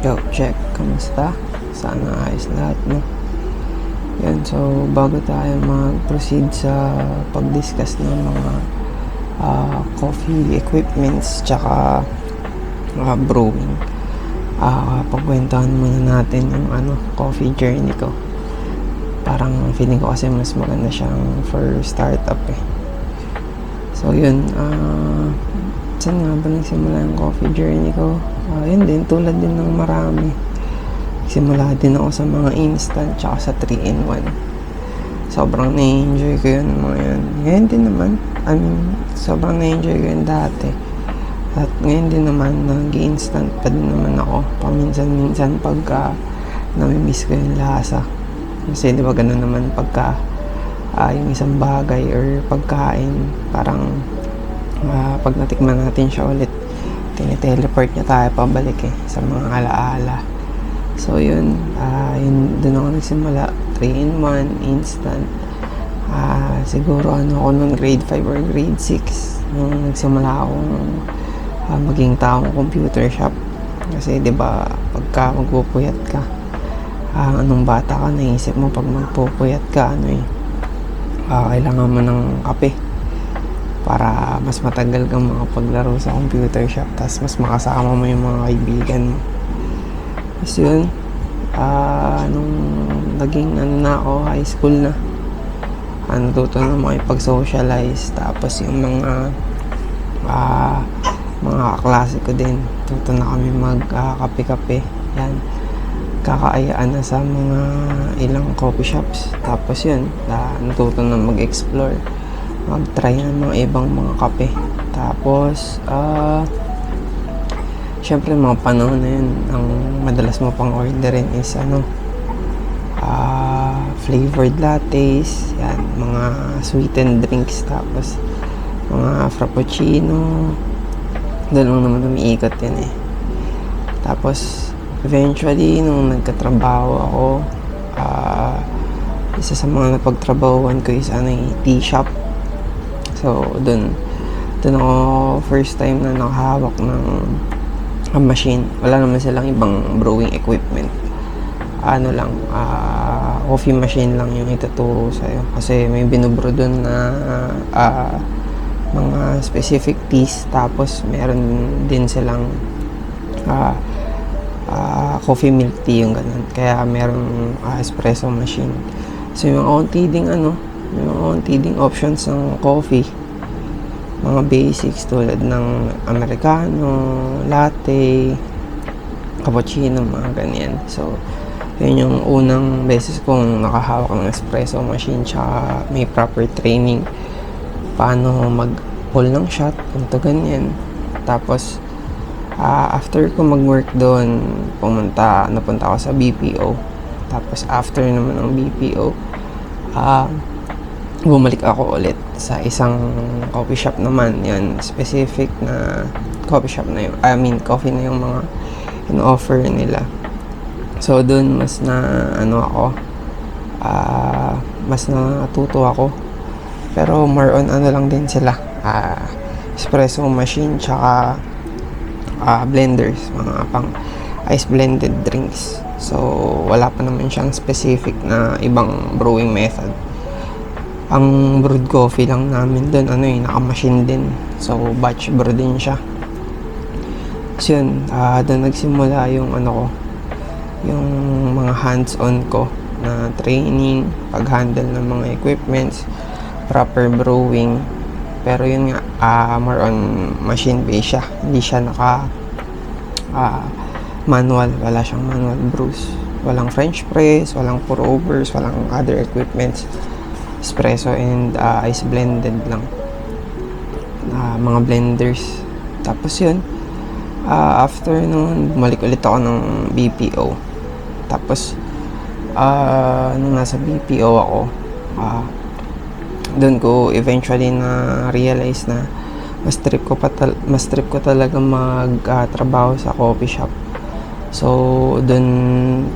Yo, check. Kamusta? Sana ayos lahat, no? Yan, so bago tayo mag-proceed sa pag-discuss ng mga ah, coffee equipments tsaka uh, brewing, ah pagkwentuhan muna natin yung ano, coffee journey ko. Parang feeling ko kasi mas maganda siyang for startup eh. So yun, ah saan nga ba nagsimula yung coffee journey ko? Ah, yun din, tulad din ng marami. Simula din ako sa mga instant tsaka sa 3-in-1. Sobrang na-enjoy ko yun mga yun. Ngayon din naman, I mean, sobrang na-enjoy ko yun dati. At ngayon din naman, nag-instant pa din naman ako. Paminsan-minsan pagka namimiss ko yung lasa. Kasi di ba ganun naman pagka ah, yung isang bagay or pagkain, parang ah, pag natikman natin siya ulit, tiniteleport niya tayo pabalik eh, sa mga alaala. So yun, ah yun doon ako nagsimula, 3-in-1, instant. Ah siguro ano ako nung grade 5 or grade 6 nung nagsimula akong ah, maging taong computer shop. Kasi 'di ba pagka magpupuyat ka, ah, anong bata ka, naisip mo pag magpupuyat ka, ano eh, ah, kailangan mo ng kape para mas matagal kang makapaglaro sa computer shop tapos mas makasama mo yung mga kaibigan mo. Tapos yun, ah, nung naging ano na ako, high school na, ah, natuto na makipag-socialize. Tapos yung mga ah, mga klase ko din, tuto na kami mag-kape-kape. Yan, kakaayaan na sa mga ilang coffee shops. Tapos yun, ah, natuto na mag-explore mag-try ng mga ibang mga kape. Tapos, ah, syempre mga panahon na yun, ang madalas mo pang orderin is ano, ah, flavored lattes, yan, mga sweetened drinks, tapos mga frappuccino, doon lang naman umiikot yan eh. Tapos, eventually, nung nagkatrabaho ako, ah, isa sa mga napagtrabahuan ko is ano, eh, tea shop. So, dun, dun ako first time na nakahawak ng ng machine. Wala naman silang ibang brewing equipment. Ano lang, ah, coffee machine lang yung ituturo sa'yo. Kasi may binubro dun na ah, mga specific teas. Tapos, meron din silang ah, ah, coffee milk tea yung ganun. Kaya meron ah, espresso machine. So, yung onti ding ano, yung onti ding options ng coffee mga basics tulad ng americano, latte, cappuccino, mga ganyan. So, yun yung unang beses kong nakahawak ng espresso machine tsaka may proper training paano mag-pull ng shot, ganito ganyan. Tapos, ah, after ko mag-work doon, pumunta, napunta ako sa BPO. Tapos, after naman ng BPO, ah, bumalik ako ulit sa isang coffee shop naman yan specific na coffee shop na yun I mean coffee na yung mga in-offer nila. So dun mas na ano ako ah mas natuto ako. Pero more on ano lang din sila ah espresso machine tsaka ah, blenders mga pang ice blended drinks. So wala pa naman siyang specific na ibang brewing method ang brewed coffee lang namin doon ano eh naka-machine din. So batch brew din siya. So yun ah doon nagsimula yung ano ko yung mga hands-on ko na training pag-handle ng mga equipments proper brewing. Pero yun nga ah more on machine based siya. Hindi siya naka ah, manual. Wala siyang manual brews. Walang french press walang pour overs walang other equipments espresso and uh, ice blended lang. Ah, mga blenders. Tapos yun ah, after nun bumalik ulit ako ng BPO tapos ah, nung nasa BPO ako ah, doon ko eventually na realize na mas trip ko pa mas trip ko talaga magtrabaho sa coffee shop. So, doon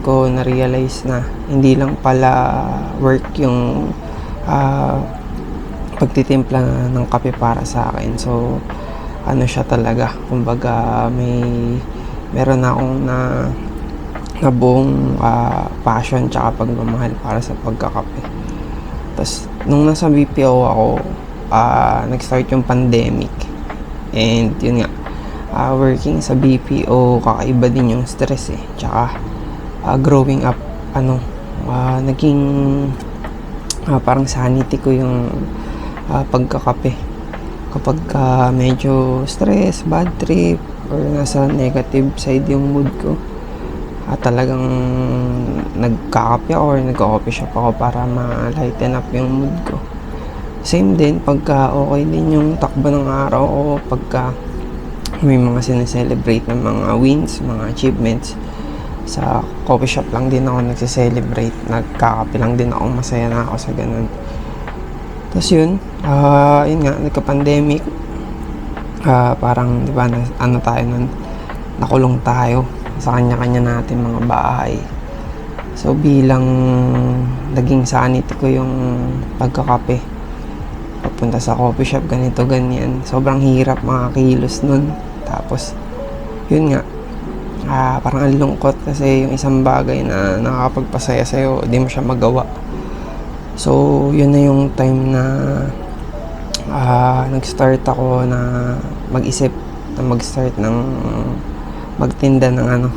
ko na-realize na hindi lang pala work yung ah, pagtitimpla ng kape para sa akin. So, ano siya talaga, kumbaga may meron akong na na buong ah, passion tsaka pagmamahal para sa pagkakape. Tapos, nung nasa BPO ako, ah, nag-start yung pandemic. And yun nga, ah, working sa BPO, kakaiba din yung stress eh. Tsaka, ah, growing up, ano, ah, naging ah, parang sanity ko yung ah, pagkakape. Kapag ka medyo stress, bad trip, or nasa negative side yung mood ko, at talagang nagkakape ako or nagka-coffee shop ako para ma-lighten up yung mood ko. Same din, pagka okay din yung takbo ng araw ko, pagka may mga sineselebrate ng mga wins, mga achievements, sa coffee shop lang din ako nagse-celebrate. Nagkakape lang din ako, masaya na ako sa ganun. Tapos yun, ah yun nga, nagka-pandemic. Ah, parang, di ba, na, ano tayo nun, nakulong tayo sa kanya-kanya natin mga bahay. So bilang naging sanity ko yung pagkakape. Papunta sa coffee shop, ganito, ganyan. Sobrang hirap mga kilos nun. Tapos, yun nga, ah, parang ang lungkot kasi yung isang bagay na nakakapagpasaya sa'yo, di mo siya magawa. So, yun na yung time na ah, nag-start ako na mag-isip na mag-start ng magtinda ng ano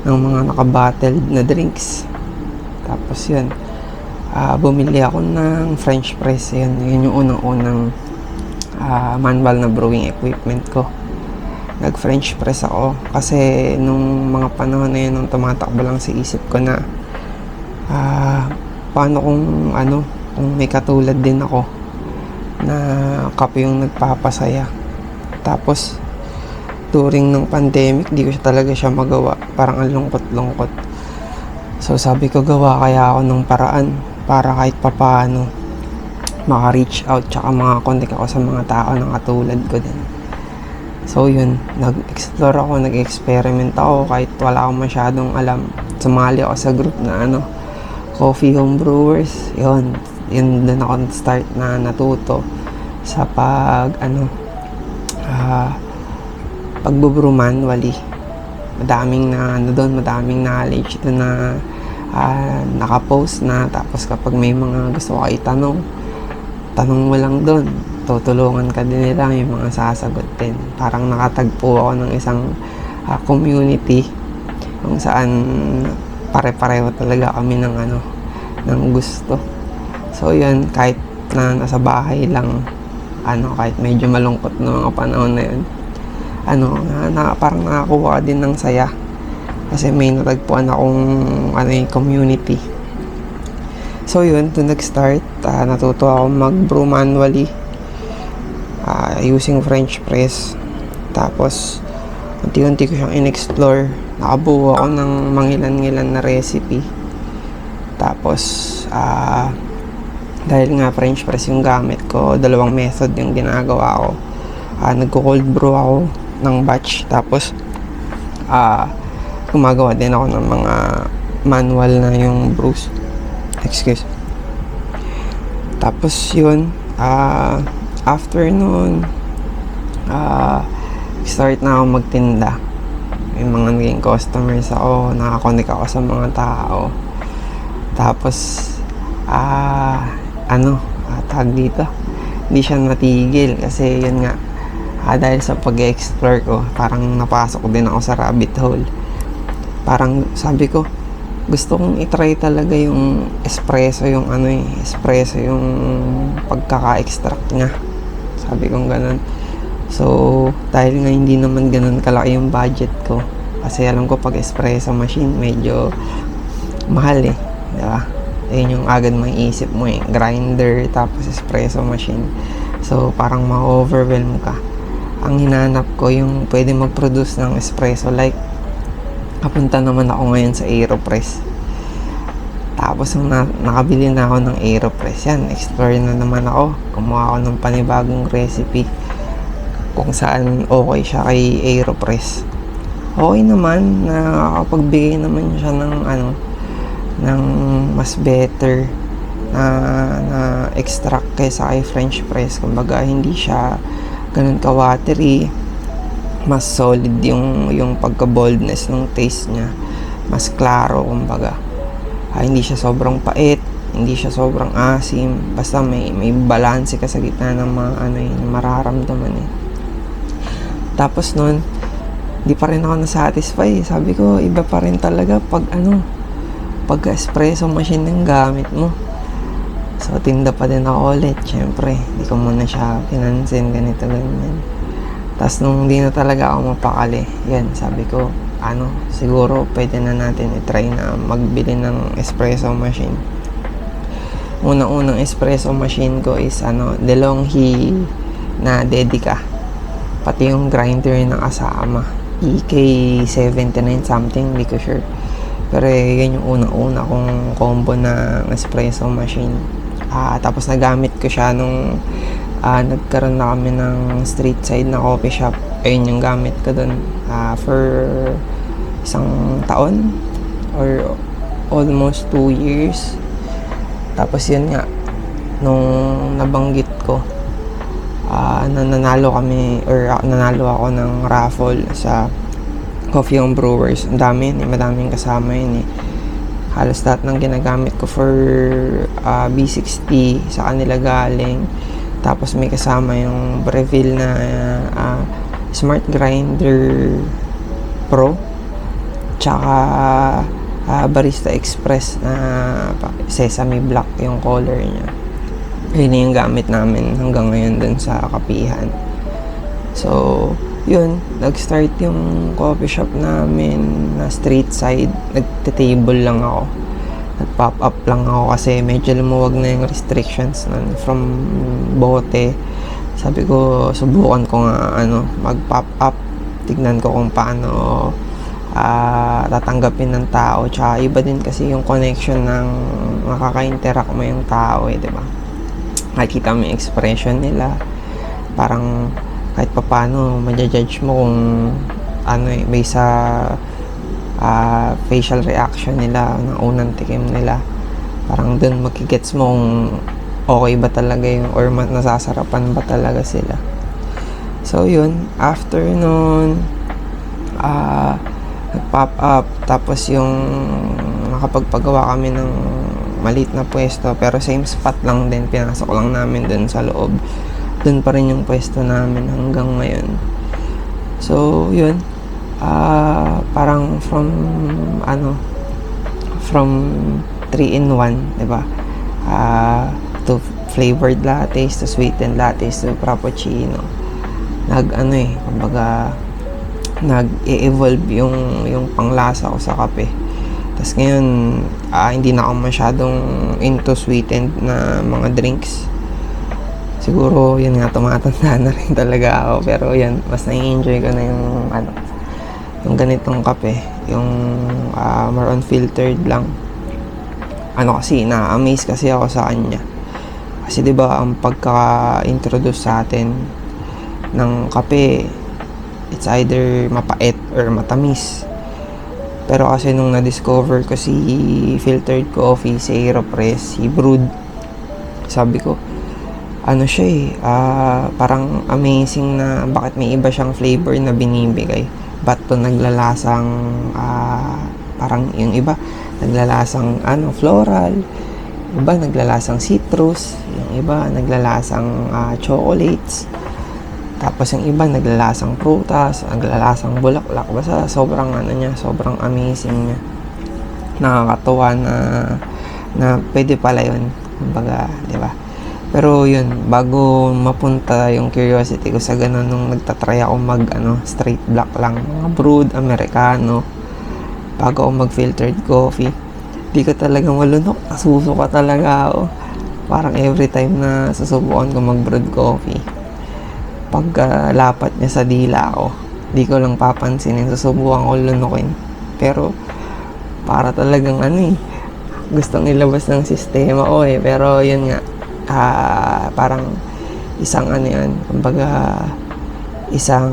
ng mga naka-bottled na drinks. Tapos yun, ah, bumili ako ng French press. Yun, yun yung unang-unang ah, manual na brewing equipment ko. Nag-French press ako kasi nung mga panahon na yun, nung tumatakbo lang sa isip ko na ah, paano kung ano, kung may katulad din ako na kape yung nagpapasaya. Tapos, during ng pandemic, di ko siya talaga siya magawa. Parang ang lungkot-lungkot. So, sabi ko, gawa kaya ako ng paraan para kahit papaano maka-reach out tsaka makakonect ako sa mga tao na katulad ko din. So, yun. Nag-explore ako, nag-experiment ako kahit wala akong masyadong alam. Sumali ako sa group na ano, Coffee Home Brewers. Yun. Yun doon ako start na natuto sa pag, ano, ah, pagbubrew manually. Madaming na, ano doon, madaming knowledge doon na ah, nakapost na. Tapos kapag may mga gusto ko itanong, tanong mo lang doon. Tutulungan ka din nila, may mga sasagot din. Parang nakatagpo ako ng isang ah, community kung saan pare-pareho talaga kami ng ano, ng gusto. So yun, kahit na nasa bahay lang, ano, kahit medyo malungkot na mga panahon na yun, ano, na, na, parang nakakuha ka din ng saya. Kasi may natagpuan akong ano, yung community. So yun, to nag-start, ah, natuto ako mag-brew manually ah, using French press. Tapos, unti-unti ko siyang in-explore. Nakabuo ako ng mangilan-ngilan na recipe. Tapos, ah, dahil nga French press yung gamit ko, dalawang method yung ginagawa ko. Ah, nagko-cold brew ako ng batch. Tapos, ah, gumagawa din ako ng mga manual na yung brews. Excuse. Tapos yun, ah, after nun, ah, start na ako magtinda. May mga naging customers ako, nakakonect ako sa mga tao. Tapos, ah, ano, ah, tag dito, hindi siya natigil kasi yun nga, ah, dahil sa pag-explore ko, parang napasok din ako sa rabbit hole. Parang sabi ko, gusto kong itry talaga yung espresso, yung ano eh, espresso, yung pagkaka-extract niya. Sabi kong ganun. So, dahil nga hindi naman ganun kalaki yung budget ko, kasi alam ko pag espresso machine, medyo mahal eh. Di? Ayun yung agad maiisip mo eh. Grinder, tapos espresso machine. So, parang ma-overwhelm ka. Ang hinanap ko yung pwede mag-produce ng espresso like kapunta naman ako ngayon sa Aeropress. Tapos nung na, nakabili na ako ng Aeropress, yan, explore na naman ako. Kumuha ako ng panibagong recipe kung saan okay siya kay Aeropress. Okay naman, nakakapagbigay naman siya ng ano, ng mas better na, na extract kaysa kay French press. Kumbaga, hindi siya ganun ka-watery mas solid yung yung pagka boldness ng taste niya. Mas klaro kumbaga. Ah, hindi siya sobrang pait hindi siya sobrang asim. Basta may may balance ka sa gitna ng mga ano yun, mararamdaman eh. Tapos nun di pa rin ako nasatisfy. Sabi ko iba pa rin talaga pag ano pag espresso machine ng gamit mo. So tinda pa din ako ulit syempre. Di ko muna siya pinansin ganito ganyan tapos nung di na talaga ako mapakali yan sabi ko ano siguro pwede na natin i-try na magbili ng espresso machine. Unang-unang espresso machine ko is ano DeLonghi na Dedica. Pati yung grinder ng asama EK79 something hindi ko sure. Pero yan yung unang-una kong combo ng espresso machine. Ah, tapos nagamit ko siya nung ah, nagkaroon na kami ng street side na coffee shop. Ayun yung gamit ko dun. Ah, for isang taon or almost 2 years. Tapos yun nga nung nabanggit ko ah na nanalo kami or ah, nanalo ako ng raffle sa Coffee Home Brewers. Ang dami yun eh, madaming kasama yun eh. Halos lahat ng ginagamit ko for ah, B60 sa kanila galing tapos may kasama yung Breville na ah, Smart Grinder Pro. Tsaka ah, Barista Express na Sesame Black yung color niya. Yun yung gamit namin hanggang ngayon dun sa kapihan. So yun nag-start yung coffee shop namin na street side. Nagte-table lang ako nag-pop up lang ako kasi medyo lumuwag na yung restrictions nun from bote. Sabi ko subukan ko nga ano mag-pop up. Tignan ko kung paano ah, tatanggapin ng tao. Tsaka iba din kasi yung connection ng makaka-interact mo yung tao eh, di ba? Makikita mo yung expression nila. Parang kahit papano ma-judge mo kung ano eh, based sa ah, facial reaction nila ng unang tikim nila. Parang dun makigets mo kung okay ba talaga yung or nasasarapan ba talaga sila. So yun. After nun ah nag-pop up. Tapos yung nakapagpagawa kami ng maliit na pwesto pero same spot lang din. Pinasok lang namin dun sa loob. Dun pa rin yung pwesto namin hanggang ngayon. So yun ah parang from ano from 3 in 1 di ba ah to flavored lattes to sweetened lattes to frappuccino nag ano eh kumbaga nag-evolve yung yung panglasa ko sa kape. Tapos ngayon, ah, hindi na ako masyadong into sweetened na mga drinks. Siguro, yun nga, tumatanda na rin talaga ako. Pero yan, mas nai-enjoy ko na yung, ano, yung ganitong kape. Yung ah, more filtered lang. Ano kasi, na-amaze kasi ako sa kanya. Kasi 'di ba ang pagka-introduce sa atin ng kape, it's either mapait or matamis. Pero kasi nung na-discover ko si filtered coffee, si Aeropress, si Brood, sabi ko, ano siya eh, ah, parang amazing na bakit may iba siyang flavor na binibigay. Ba't to naglalasang, ah, parang yung iba, naglalasang ano, floral, iba naglalasang citrus, yung iba naglalasang ah, chocolates, tapos yung iba naglalasang prutas, naglalasang bulaklak. Basta sobrang ano niya, sobrang amazing niya. Nakakatuwa na na pwede pala yun. Kumbaga, di ba? Pero yun, bago mapunta yung curiosity ko sa ganun nung nagtatry ako mag ano, straight black lang, mga brewed, americano, bago ako mag filtered coffee, di ko talaga malunok, nasusuka talaga ako. Parang every time na susubukan ko mag brewed coffee, pagka lapat niya sa dila ko, di ko lang papansinin, susubukan ko lunukin. Pero, para talagang ano eh, gustong ilabas ng sistema ko eh. Pero yun nga, ah, parang isang ano yan, kumbaga, isang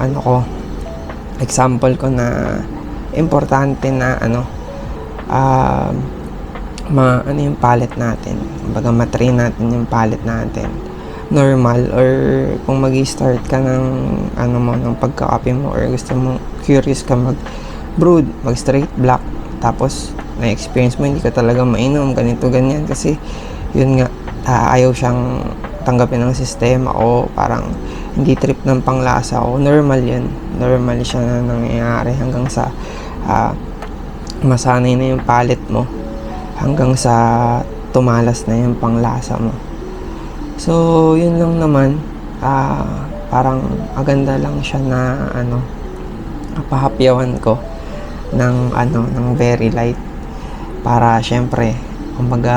ano ko, example ko na importante na ano, ah, ma, ano yung palette natin. Kumbaga, matrain natin yung palette natin normal or kung mag start ka ng ano mo ng pagkakape mo or gusto mo curious ka mag brewed, mag straight black. Tapos, na-experience mo, hindi ka talaga mainom, ganito, ganyan. Kasi, yun nga, ah, ayaw siyang tanggapin ng sistema o parang hindi trip ng panglasa o normal yun. Normal siya na nangyayari hanggang sa ah, masanay na yung palate mo hanggang sa tumalas na yung panglasa mo. So, yun lang naman. Ah, parang maganda lang siya na ano, pahapyawan ko ng ano, ng very light para syempre kumbaga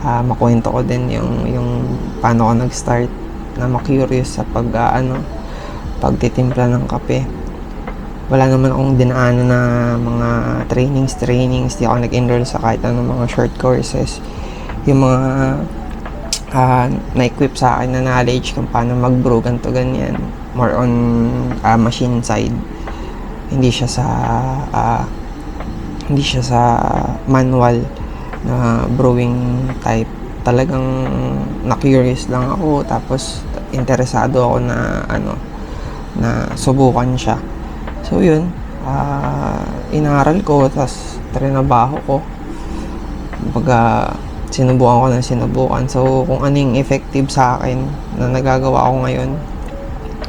ah, makwento ko din yung yung paano ako nag-start na ma-curious sa pag ah, ano pagtitimpla ng kape. Wala naman akong dinaanan na mga trainings trainings. Di ako nag-enroll sa kahit anong mga short courses. Yung mga ah, na-equip sa akin na knowledge kung paano mag-brew ganito ganyan more on ah, machine side. Hindi siya sa ah, hindi siya sa manual na brewing type. Talagang na-curious lang ako tapos interesado ako na ano na subukan siya. So yun ah, inaral ko tapos trinabaho ko. Baga sinubukan ko ng sinubukan. So kung anong effective sa akin na nagagawa ko ngayon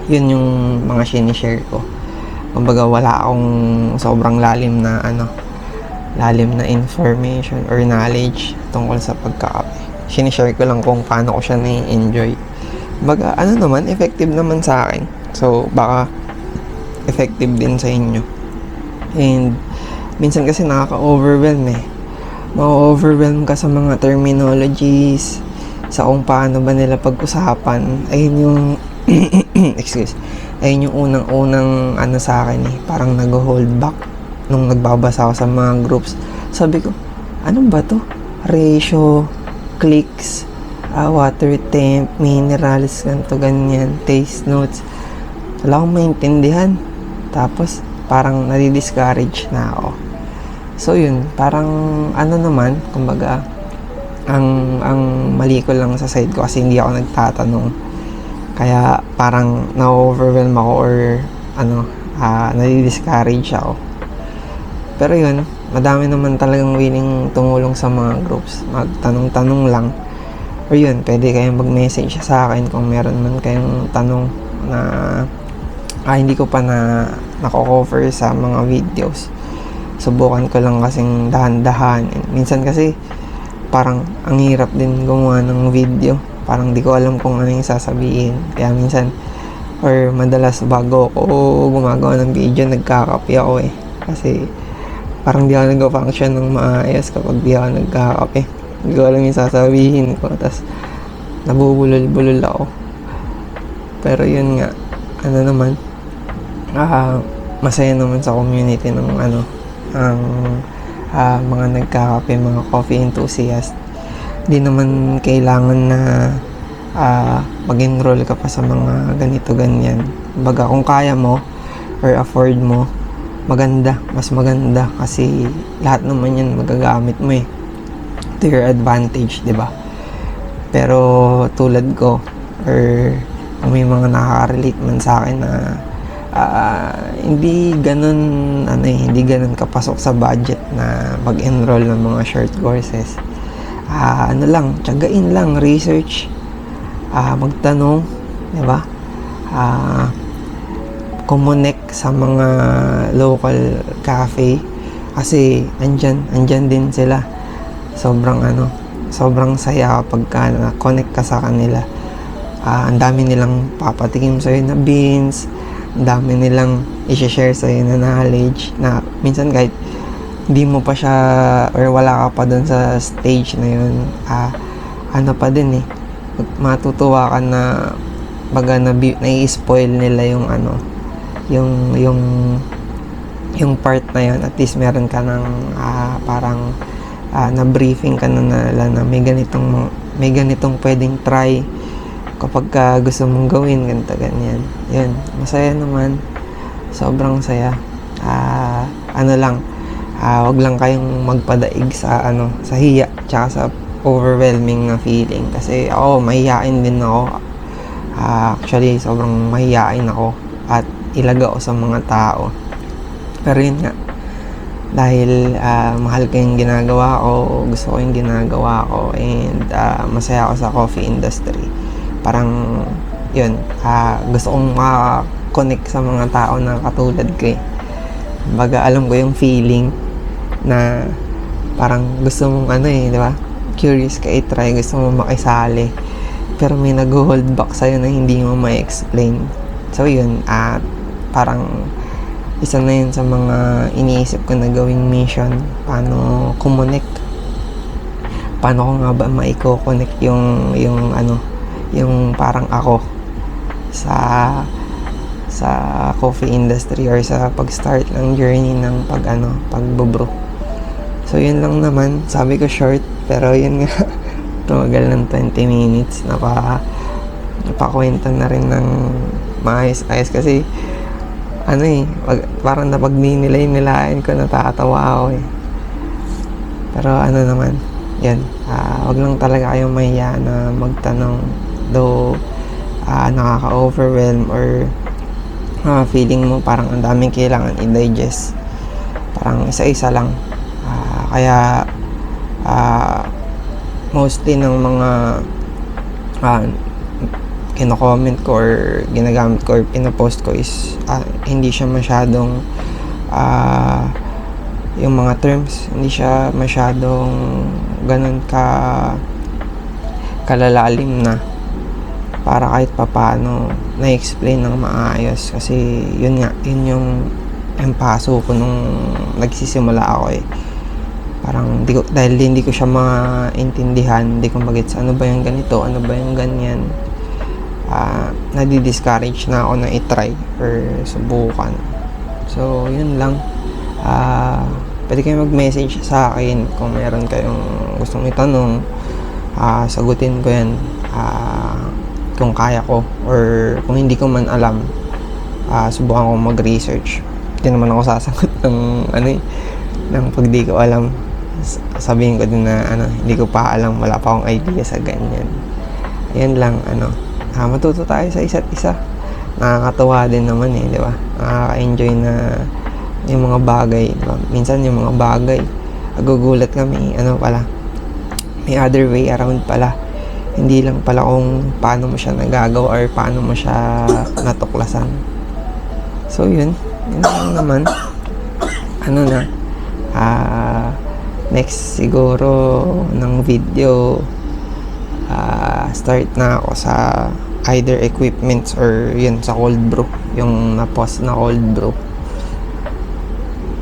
yun yung mga sinishare ko. Kumbaga wala akong sobrang lalim na ano lalim na information or knowledge tungkol sa pagkakape. Sinishare ko lang kung paano ko siya na-enjoy. Baga, ano naman, effective naman sa akin. So, baka effective din sa inyo. And, minsan kasi nakaka-overwhelm eh. Ma-overwhelm ka sa mga terminologies, sa kung paano ba nila pag-usapan. Ayun yung, excuse, ayun yung unang-unang ano sa akin eh, parang nag-hold back nung nagbabasa ako sa mga groups. Sabi ko, ano ba to? Ratio, clicks, ah, water temp, minerals, ganito, ganyan, taste notes. Wala akong maintindihan. Tapos, parang nadi-discourage na ako. So, yun, parang ano naman, kumbaga, ang ang mali ko lang sa side ko kasi hindi ako nagtatanong. Kaya parang na-overwhelm ako or ano, ah, nadi-discourage ako. Pero yun, madami naman talagang willing tumulong sa mga groups. Magtanong-tanong lang. Or yun, pwede kayong mag-message sa akin kung meron man kayong tanong na ah, hindi ko pa na nako-cover sa mga videos. Subukan ko lang kasing dahan-dahan. And minsan kasi parang ang hirap din gumawa ng video. Parang di ko alam kung ano yung sasabihin. Kaya minsan or madalas bago ako gumagawa ng video, nagkakapi ako eh. Kasi parang di ako nag-function ng maayos kapag di ako nagkakape. Hindi ko alam yung sasabihin ko. Tapos, nabubulol-bulol ako. Pero yun nga, ano naman, ah, masaya naman sa community ng ano, ang ah, mga nagkakape, mga coffee enthusiast. Di naman kailangan na ah, mag-enroll ka pa sa mga ganito ganyan. Baga kung kaya mo or afford mo, maganda, mas maganda kasi lahat naman yan magagamit mo eh to your advantage, 'di ba? Pero tulad ko or may mga nakaka-relate man sa akin na ah, hindi ganun ano eh, hindi ganun kapasok sa budget na mag-enroll ng mga short courses. Ah, ano lang, tiyagain lang, research, ah, magtanong, 'di ba? Ah, connect sa mga local cafe kasi andyan, andyan din sila. Sobrang ano, sobrang saya kapag na-connect ka sa kanila. Ah, ang dami nilang papatikim sa'yo na beans, ang dami nilang i-share sa'yo na knowledge na minsan kahit hindi mo pa siya or wala ka pa doon sa stage na yun, ah, ano pa din eh, matutuwa ka na baga na, na-spoil nila yung ano, yung yung yung part na yun at least meron ka ng ah, parang ah, na briefing ka na nila na may ganitong may ganitong pwedeng try kapag ka gusto mong gawin ganito ganyan. Yun masaya naman. Sobrang saya. Ah, ano lang ah, wag lang kayong magpadaig sa ano sa hiya tsaka sa overwhelming na feeling. Kasi ako mahihain din ako. Ah, actually sobrang mahihain ako. At ilaga ko sa mga tao. Pero yun nga, dahil ah, mahal ko yung ginagawa ko, gusto ko yung ginagawa ko, and ah, masaya ako sa coffee industry. Parang, yun, ah, gusto kong makakonect sa mga tao na katulad ko eh. Baga, alam ko yung feeling na parang gusto mong ano eh, di ba? Curious ka i-try, gusto mo makisali. Pero may nag-hold back sa'yo na hindi mo ma-explain. So yun, at parang isa na yun sa mga iniisip ko na gawing mission. Paano connect? Paano ko nga ba maiko-connect yung, yung ano, yung parang ako sa sa coffee industry or sa pag-start ng journey ng pag ano, pagbubro. So yun lang naman, sabi ko short, pero yun nga, tumagal ng 20 minutes, napa, napakwenta na rin ng maayos-ayos kasi, ano eh, wag, parang napag-nilay-nilayan ko, natatawa ako eh. Pero ano naman, yan, ah, wag lang talaga kayong mahiya na magtanong, though, ah, nakaka-overwhelm or ah, feeling mo parang ang daming kailangan i-digest. Parang isa-isa lang. Ah, kaya ah, mostly ng mga ah, kino-comment ko or ginagamit ko or pinapost ko is ah, hindi siya masyadong ah, yung mga terms hindi siya masyadong ganun ka kalalalim na para kahit papano na-explain ng maayos kasi yun nga yun yung yung paso ko nung nagsisimula ako eh. Parang di ko, dahil hindi ko siya maintindihan hindi ko magets ano ba yung ganito? Ano ba yung ganyan ah nadi-discourage na ako na i-try or subukan. So yun lang. Ah pwede kayo mag-message sa akin kung meron kayong gustong itanong. Ah sagutin ko yan. Ah kung kaya ko or kung hindi ko man alam. Ah subukan ko mag-research. Hindi naman ako sasagot ng ano eh ng pag di ko alam. Sabihin ko din na ano hindi ko pa alam. Wala pa akong idea sa ganyan. Ayan lang ano ah, matuto tayo sa isa't isa. Nakakatuwa din naman eh di ba? Nakaka-enjoy na yung mga bagay di minsan yung mga bagay agugulat kami ano pala may other way around pala. Hindi lang pala kung paano mo siya nagagawa or paano mo siya natuklasan. So yun, yun lang naman. Ano na, ah, next siguro ng video, ah, start na ako sa either equipments or yun sa cold brew, yung na-post na cold brew.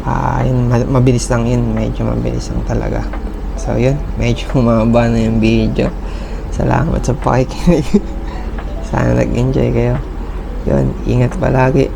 Ah, yun, ma- mabilis lang yun, medyo mabilis lang talaga. So yun, medyo humaba na yung video. Salamat sa pakikinig. Sana nag-enjoy kayo. Yun, ingat palagi.